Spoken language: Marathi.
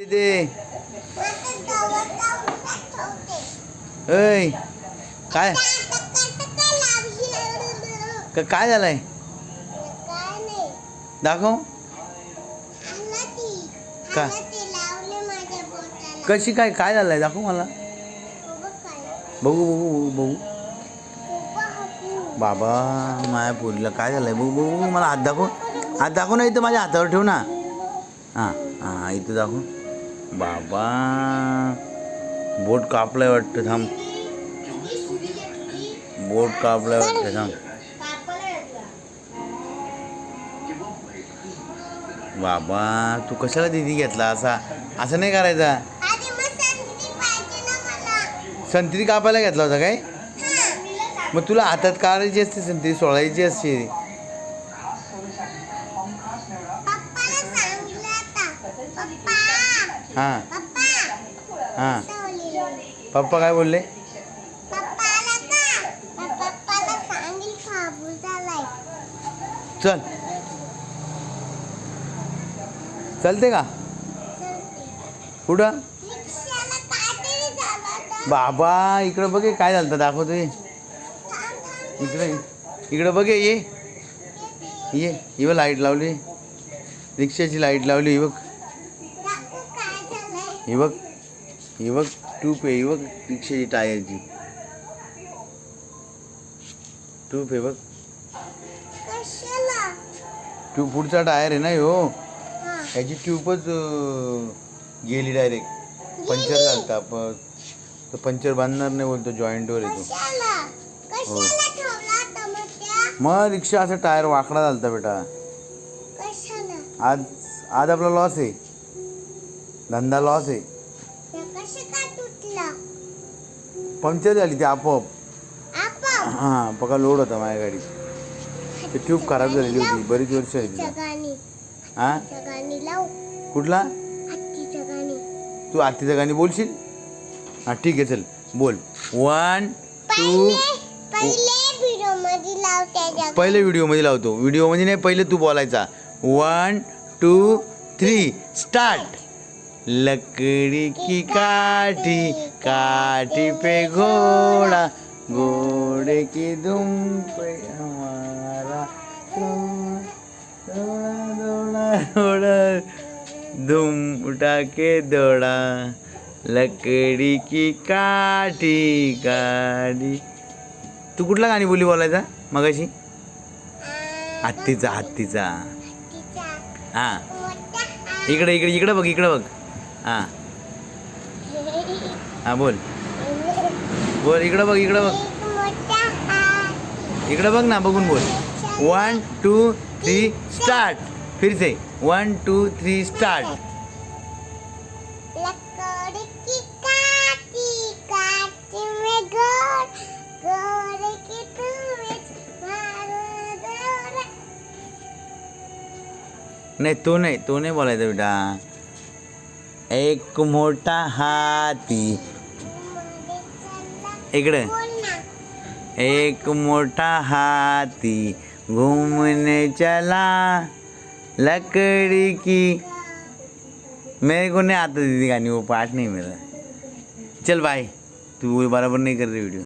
ते ऐ काय? काय झालंय? दाखव. का? कशी काय काय झालंय? दाखव मला. बघू बघू बघू बघू. बाबा माझ्या पोरीला काय झालंय? बघू बघू बघू. मला हात दाखव. हात दाखव ना इथं माझ्या हातावर ठेव ना. हां हां इथं दाखव. बाबा. बोट कापलंय वाटतं थांब. बोट कापलंय वाटतं थांब. बाबा तू कशाला दिदी घेतला असा? असं नाही करायचा? संत्री कापायला घेतला होता काय? मग तुला हातात काढायची असते संत्री सोडायची असते. हां. हां. पप्पा काय बोलले? चल. चलते का? कुठं? बाबा इकडं बघे काय झालं तर दाखवतो ये इकडे इकडं बघे ये. ये ही लाइट लावली. रिक्षाची लाइट लावली ही बघ. ही बघ ही बघ ट्यूब आहे ही बघ रिक्षाची टायरची ट्यूब आहे बघ ट्यूब पुढचा टायर आहे ना ह्यो ह्याची ट्यूबच गेली डायरेक्ट पंचर झालता पण तो पंचर बांधणार नाही बोलतो जॉईंटवर येतो. हो. मग रिक्षा असं टायर वाकडा झालता बेटा. आज आज आपला लॉस आहे. धंदा लॉस आहे. पंक्चर झाली ती आपोआप. हां पका लोड होता माझ्या गाडीत. ते ट्यूब खराब झालेली होती बरीच वर्ष आहे हां? कुठला? तू आत्तीचं गाणी बोलशील? हां ठीक आहे चल. बोल. वन टू पहिले व्हिडिओ व्हिडिओमध्ये लावतो. व्हिडिओमध्ये नाही पहिले तू बोलायचा. वन टू थ्री स्टार्ट लकड़ी की काठी काठी पे घोड़ा घोड़े की दुम पे हमारा दौड़ा दौड़ा दौड़ा धूम उठा के दौड़ा। लकड़ी की काठी काठी। तू कुठला गाणी बोली बोलायचा? मगाशी? हत्तीचा हत्तीचा हां. इकडे इकडे इकडे बघ इकडे बघ. हां. हां बोल. बोल इकडे बघ इकडे बघ. इकडे बघ ना बघून बोल. वन टू थ्री स्टार्ट फिर से. वन टू थ्री स्टार्ट नाही तो नाही तो नाही बोलायचा बेटा। एक मोटा हाथी. इकडे. एक मोटा हाथी घूमने चला. लकड़ी की. मेरे को नहीं आता दीदी गानी, वो पार्ट नहीं मेरा. चल भाई, तू बराबर नहीं कर रही वीडियो.